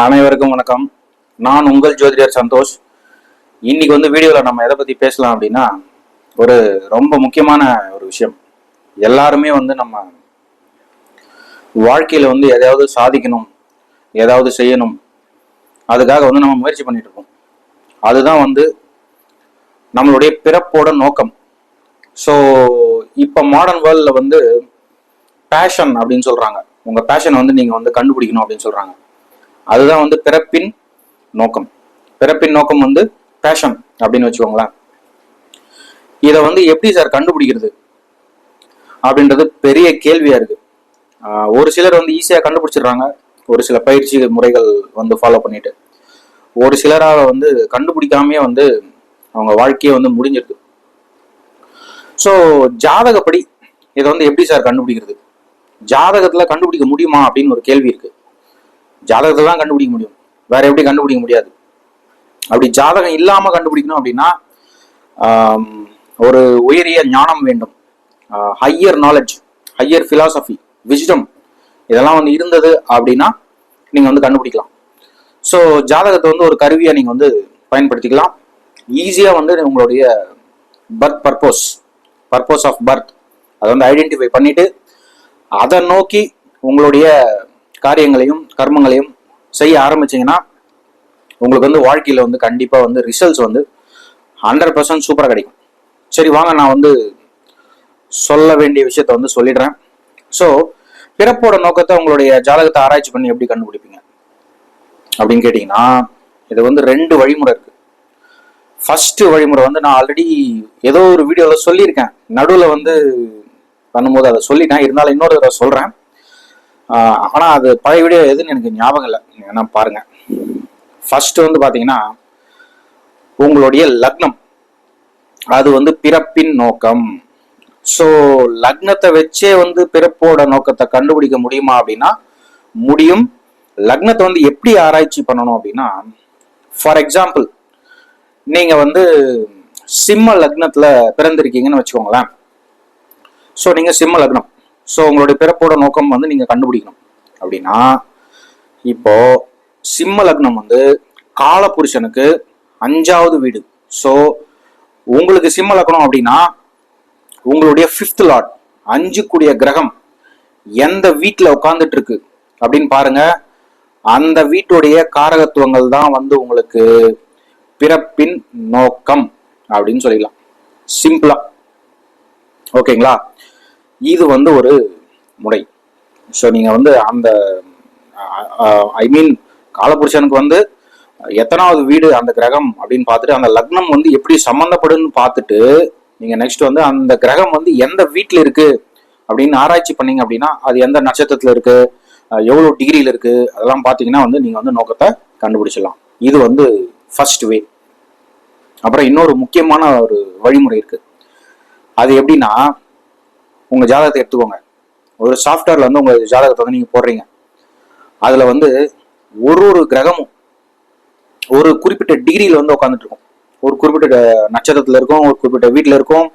அனைவருக்கும் வணக்கம். நான் உங்கள் ஜோதிடர் சந்தோஷ். இன்னைக்கு வந்து வீடியோவில் நம்ம எதை பற்றி பேசலாம் அப்படின்னா ஒரு ரொம்ப முக்கியமான ஒரு விஷயம். எல்லாருமே வந்து நம்ம வாழ்க்கையில் வந்து எதையாவது சாதிக்கணும் ஏதாவது செய்யணும். அதுக்காக வந்து நம்ம முயற்சி பண்ணிட்டு இருக்கோம். அதுதான் வந்து நம்மளுடைய பிறப்போட நோக்கம். ஸோ இப்போ மாடர்ன் வேர்ல்டில் வந்து பேஷன் அப்படின்னு சொல்கிறாங்க உங்கள் பேஷனை வந்து நீங்கள் வந்து கண்டுபிடிக்கணும் அப்படின்னு சொல்கிறாங்க அதுதான் வந்து பிறப்பின் நோக்கம். பிறப்பின் நோக்கம் வந்து பேஷன் அப்படின்னு வச்சுக்கோங்களேன். இதை வந்து எப்படி சார் கண்டுபிடிக்கிறது? அப்படின்றது பெரிய கேள்வியா இருக்கு. ஒரு சிலர் வந்து ஈஸியா கண்டுபிடிச்சிடுறாங்க. ஒரு சில பயிற்சி முறைகள் வந்து ஃபாலோ பண்ணிட்டு. ஒரு சிலராக வந்து கண்டுபிடிக்காமே வந்து அவங்க வாழ்க்கையே வந்து முடிஞ்சிருக்கு ஸோ ஜாதகப்படி இதை வந்து எப்படி சார் கண்டுபிடிக்கிறது? ஜாதகத்தில் கண்டுபிடிக்க முடியுமா அப்படின்னு ஒரு கேள்வி இருக்கு. ஜாதகத்தை தான் கண்டுபிடிக்க முடியும். வேற எப்படி கண்டுபிடிக்க முடியாது. அப்படி ஜாதகம் இல்லாம கண்டுபிடிக்கணும் அப்படின்னா ஒரு உயரிய ஞானம் வேண்டும். ஹையர் நாலேஜ் ஹையர் philosophy விஜிடம் இதெல்லாம் வந்து இருந்தது அப்படின்னா நீங்க வந்து கண்டுபிடிக்கலாம். ஸோ ஜாதகத்தை வந்து ஒரு கருவியா நீங்க வந்து பயன்படுத்திக்கலாம். ஈஸியா வந்து உங்களுடைய birth purpose purpose of birth அதை வந்து ஐடென்டிஃபை பண்ணிட்டு அதை நோக்கி உங்களுடைய காரியங்களையும் கர்மங்களையும் செய்ய ஆரம்பிச்சீங்கன்னா உங்களுக்கு வந்து வாழ்க்கையில் வந்து கண்டிப்பாக வந்து ரிசல்ட்ஸ் வந்து ஹண்ட்ரட் பர்சன்ட் சூப்பராக கிடைக்கும். சரி வாங்க நான் வந்து சொல்ல வேண்டிய விஷயத்த வந்து சொல்லிடுறேன். ஸோ பிறப்போட நோக்கத்தை உங்களுடைய ஜாதகத்தை ஆராய்ச்சி பண்ணி எப்படி கண்டுபிடிப்பீங்க? அப்படின்னு கேட்டிங்கன்னா இது வந்து ரெண்டு வழிமுறை இருக்குது ஃபஸ்ட்டு வழிமுறை வந்து நான் ஆல்ரெடி ஏதோ ஒரு வீடியோவில் சொல்லியிருக்கேன். நடுவில் வந்து பண்ணும்போது அதை சொல்லிட்டேன். இருந்தாலும் இன்னொரு தடவை சொல்கிறேன் ஆனால் அது பழைய வீடியோ எதுன்னு எனக்கு ஞாபகம் இல்லை. நீங்க வேணா பாருங்க. ஃபர்ஸ்ட் வந்து பார்த்தீங்கன்னா உங்களுடைய லக்னம். அது வந்து பிறப்பின் நோக்கம். ஸோ லக்னத்தை வச்சே வந்து பிறப்போட நோக்கத்தை கண்டுபிடிக்க முடியுமா அப்படின்னா முடியும். லக்னத்தை வந்து எப்படி ஆராய்ச்சி பண்ணணும் அப்படின்னா ஃபார் எக்ஸாம்பிள் நீங்க வந்து சிம்ம லக்னத்துல பிறந்திருக்கீங்கன்னு வச்சுக்கோங்களேன். ஸோ நீங்க சிம்ம லக்னம். ஸோ உங்களுடைய பிறப்போட நோக்கம் வந்து நீங்க கண்டுபிடிக்கணும். அப்படின்னா இப்போ சிம்ம லக்னம் வந்து காலபுருஷனுக்கு அஞ்சாவது வீடு. ஸோ உங்களுக்கு சிம்ம லக்னம் அப்படின்னா உங்களுடைய ஃபிஃப்த் லார்ட் அஞ்சு கூடிய கிரகம் எந்த வீட்டில் உட்காந்துட்டு இருக்கு அப்படின்னு பாருங்க. அந்த வீட்டுடைய காரகத்துவங்கள் தான் வந்து உங்களுக்கு பிறப்பின் நோக்கம் அப்படின்னு சொல்லிடலாம். சிம்பிளா ஓகேங்களா இது வந்து ஒரு முறை. ஸோ நீங்கள் வந்து அந்த ஐ மீன் காலபுருஷனுக்கு வந்து எத்தனாவது வீடு அந்த கிரகம் அப்படின்னு பார்த்துட்டு அந்த லக்னம் வந்து எப்படி சம்மந்தப்படுன்னு பார்த்துட்டு நீங்கள் நெக்ஸ்ட் வந்து அந்த கிரகம் வந்து எந்த வீட்டில் இருக்குது அப்படின்னு ஆராய்ச்சி பண்ணீங்க அப்படின்னா அது எந்த நட்சத்திரத்தில் இருக்குது எவ்வளோ டிகிரியில் இருக்குது அதெல்லாம் பார்த்தீங்கன்னா வந்து நீங்கள் வந்து நோக்கத்தை கண்டுபிடிச்சிடலாம். இது வந்து ஃபர்ஸ்ட் வே அப்புறம் இன்னொரு முக்கியமான ஒரு வழிமுறை இருக்குது அது எப்படின்னா உங்க ஜாதகத்தை எடுத்துக்கோங்க. ஒரு சாஃப்ட்வேர்ல வந்து உங்க ஜாதகத்தை வந்து நீங்க போடுறீங்க. அதுல வந்து ஒரு ஒரு கிரகமும் ஒரு குறிப்பிட்ட டிகிரியில வந்து உட்காந்துட்டு இருக்கும். ஒரு குறிப்பிட்ட நட்சத்திரத்துல இருக்கும் ஒரு குறிப்பிட்ட வீட்டில் இருக்கும்.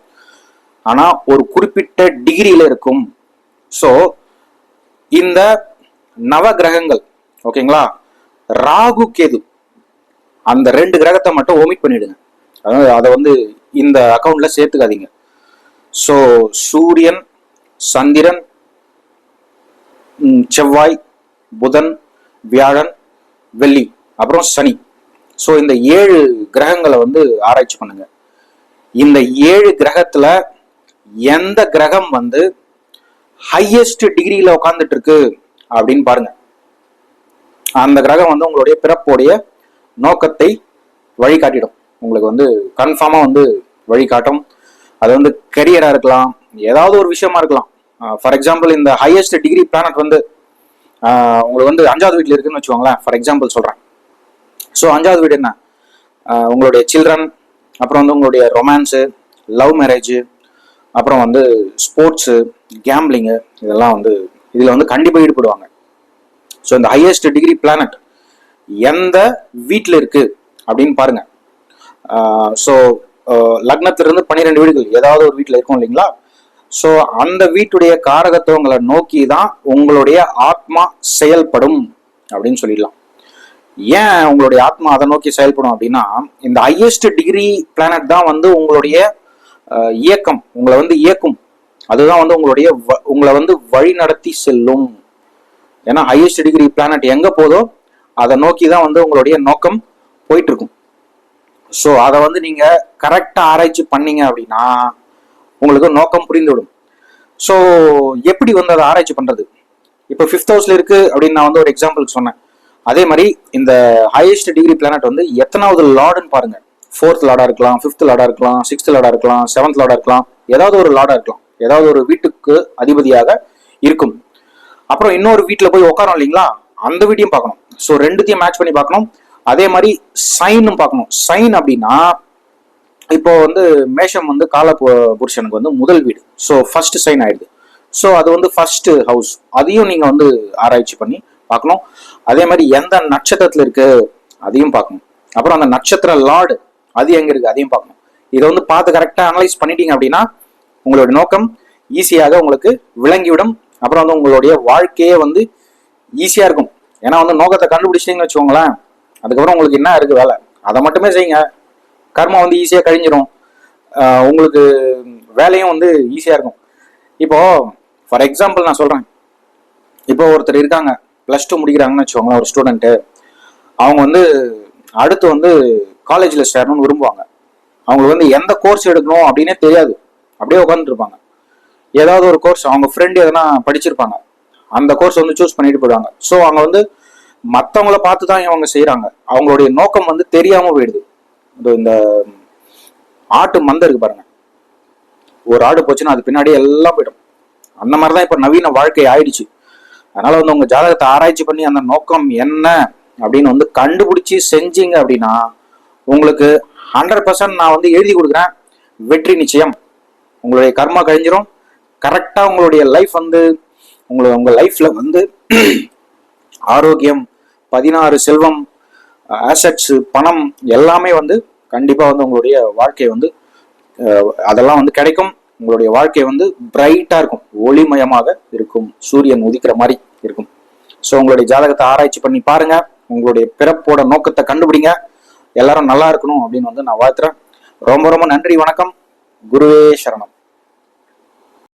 ஆனா ஒரு குறிப்பிட்ட டிகிரியில இருக்கும். ஸோ இந்த நவ கிரகங்கள் ஓகேங்களா ராகு கேது அந்த ரெண்டு கிரகத்தை மட்டும் ஓமிட் பண்ணிடுங்க. அதாவது அதை வந்து இந்த அக்கௌண்ட்ல சேர்த்துக்காதீங்க. ஸோ சூரியன் சந்திரன் செவ்வாய் புதன் வியாழன் வெள்ளி அப்புறம் சனி. ஸோ இந்த ஏழு கிரகங்களை வந்து ஆராய்ச்சி பண்ணுங்க. இந்த ஏழு கிரகத்துல எந்த கிரகம் வந்து ஹையஸ்ட் டிகிரியில உட்காந்துட்டு இருக்கு அப்படின்னு பாருங்க. அந்த கிரகம் வந்து உங்களுடைய பிறப்புடைய நோக்கத்தை வழிகாட்டிடும். உங்களுக்கு வந்து கன்ஃபார்மா வந்து வழிகாட்டும். அது வந்து கரியரா இருக்கலாம் ஏதாவது ஒரு விஷயமா இருக்கலாம். ஃபார் எக்ஸாம்பிள் இந்த ஹையஸ்ட் டிகிரி பிளானட் வந்து உங்களுக்கு வந்து அஞ்சாவது வீட்டில் இருக்குன்னு வச்சுக்கோங்களேன். ஃபார் எக்ஸாம்பிள் சொல்றேன். ஸோ அஞ்சாவது வீடு என்ன? உங்களுடைய சில்ட்ரன் அப்புறம் வந்து உங்களுடைய ரொமான்ஸு லவ் மேரேஜ் அப்புறம் வந்து ஸ்போர்ட்ஸு கேம்பிளிங்கு இதெல்லாம் வந்து இதில் வந்து கண்டிப்பாக ஈடுபடுவாங்க. ஸோ இந்த ஹையஸ்ட் டிகிரி பிளானட் எந்த வீட்டில் இருக்கு? அப்படின்னு பாருங்க. ஸோ லக்னத்திலிருந்து பன்னிரெண்டு வீடுகள் ஏதாவது ஒரு வீட்டில் இருக்கும் இல்லைங்களா? ஸோ அந்த வீட்டுடைய காரகத்துவங்களை நோக்கி தான் உங்களுடைய ஆத்மா செயல்படும் அப்படின்னு சொல்லிடலாம். ஏன் உங்களுடைய ஆத்மா அதை நோக்கி செயல்படும் அப்படின்னா இந்த ஹையஸ்ட் டிகிரி பிளானட் தான் வந்து உங்களுடைய இயக்கம் உங்களை வந்து இயக்கும். அதுதான் வந்து உங்களுடைய வ- உங்களை வந்து வழி நடத்தி செல்லும். ஏன்னா ஹையஸ்ட் டிகிரி பிளானட் எங்க போதோ அதை நோக்கி தான் வந்து உங்களுடைய நோக்கம் போயிட்டு இருக்கும் ஸோ அதை வந்து நீங்கள் கரெக்டாக ஆராய்ச்சி பண்ணீங்க அப்படின்னா உங்களுக்கு நோக்கம் புரிந்துவிடும். ஸோ எப்படி வந்து அதை ஆராய்ச்சி பண்ணுறது இப்போ ஃபிஃப்த் ஹவுஸில் இருக்குது அப்படின்னு நான் வந்து ஒரு எக்ஸாம்பிளுக்கு சொன்னேன். அதே மாதிரி இந்த ஹையஸ்ட் டிகிரி பிளானட் வந்து எத்தனாவது லார்டுன்னு பாருங்க. ஃபோர்த் லாடாக இருக்கலாம் ஃபிஃப்த் லார்டா இருக்கலாம் சிக்ஸ்த் லார்டா இருக்கலாம் செவன்த் லாடாக இருக்கலாம். ஏதாவது ஒரு லாடாக இருக்கலாம். ஏதாவது ஒரு வீட்டுக்கு அதிபதியாக இருக்கும். அப்புறம் இன்னொரு வீட்டில் போய் உட்காரோம் இல்லைங்களா? அந்த வீட்டையும் பார்க்கணும். ஸோ ரெண்டுத்தையும் மேட்ச் பண்ணி பார்க்கணும். அதே மாதிரி சைனும் பார்க்கணும். சைன் அப்படின்னா இப்போ வந்து மேஷம் வந்து கால பு- புருஷனுக்கு வந்து முதல் வீடு. ஸோ ஃபர்ஸ்ட் சைன் ஆயிடுது. ஸோ அது வந்து ஃபர்ஸ்ட் ஹவுஸ் அதையும் நீங்க வந்து ஆராய்ச்சி பண்ணி பார்க்கணும். அதே மாதிரி எந்த நட்சத்திரத்துல இருக்கு அதையும் பார்க்கணும். அப்புறம் அந்த நட்சத்திர லார்டு அது எங்க இருக்கு அதையும் பார்க்கணும். இதை வந்து பார்த்து கரெக்டாக அனலைஸ் பண்ணிட்டீங்க அப்படின்னா உங்களுடைய நோக்கம் ஈஸியாக உங்களுக்கு விளங்கிவிடும். அப்புறம் வந்து உங்களுடைய வாழ்க்கையே வந்து ஈஸியாக இருக்கும். ஏன்னா வந்து நோக்கத்தை கண்டுபிடிச்சிட்டிங்கன்னு வச்சுக்கோங்களேன் அதுக்கப்புறம் உங்களுக்கு என்ன இருக்கு வேலை? அதை மட்டுமே செய்யுங்க. கர்மா வந்து ஈஸியாக கழிஞ்சிரும். உங்களுக்கு வேலையும் வந்து ஈஸியாக இருக்கும். இப்போ ஃபார் எக்ஸாம்பிள் நான் சொல்கிறேன் இப்போ ஒருத்தர் இருக்காங்க. ப்ளஸ் டூ முடிக்கிறாங்கன்னு வச்சுக்கோங்களேன் ஒரு ஸ்டூடெண்ட்டு அவங்க வந்து அடுத்து வந்து காலேஜில் சேரணும்னு விரும்புவாங்க. அவங்களுக்கு வந்து எந்த கோர்ஸ் எடுக்கணும் அப்படின்னே தெரியாது. அப்படியே உட்காந்துருப்பாங்க ஏதாவது ஒரு கோர்ஸ் அவங்க ஃப்ரெண்ட் எதனா படிச்சிருப்பாங்க. அந்த கோர்ஸ் வந்து சூஸ் பண்ணிட்டு போயிடுவாங்க. ஸோ அவங்க வந்து மற்றவங்கள பார்த்து தான் இவங்க செய்கிறாங்க அவங்களுடைய நோக்கம் வந்து தெரியாமல் போயிடுது. இந்த ஆட்டு மந்த இருக்கு பாருங்க. ஒரு ஆடு போச்சுன்னா அது பின்னாடி எல்லாம் போயிடும். அந்த மாதிரி தான் இப்போ நவீன வாழ்க்கை ஆயிடுச்சு. அதனால வந்து உங்க ஜாதகத்தை ஆராய்ச்சி பண்ணி அந்த நோக்கம் என்ன அப்படின்னு வந்து கண்டுபிடிச்சி செஞ்சீங்க அப்படின்னா உங்களுக்கு ஹண்ட்ரட் பர்சன்ட் நான் வந்து எழுதி கொடுக்குறேன். வெற்றி நிச்சயம். உங்களுடைய கர்மா கழிஞ்சிரும். கரெக்டாக உங்களுடைய லைஃப் வந்து உங்களை உங்கள் லைஃப்பில் வந்து ஆரோக்கியம் பதினாறு செல்வம் ஆசட்ஸ் பணம் எல்லாமே வந்து கண்டிப்பா வந்து உங்களுடைய வாழ்க்கை வந்து அதெல்லாம் வந்து கிடைக்கும். உங்களுடைய வாழ்க்கை வந்து பிரைட்டா இருக்கும். ஒளிமயமாக இருக்கும். சூரியன் உதிக்கிற மாதிரி இருக்கும். ஸோ உங்களுடைய ஜாதகத்தை ஆராய்ச்சி பண்ணி பாருங்க. உங்களுடைய பிறப்போட நோக்கத்தை கண்டுபிடிங்க. எல்லாரும் நல்லா இருக்கணும் அப்படின்னு வந்து நான் வாழ்த்துறேன். ரொம்ப ரொம்ப நன்றி வணக்கம். குருவே சரணம்.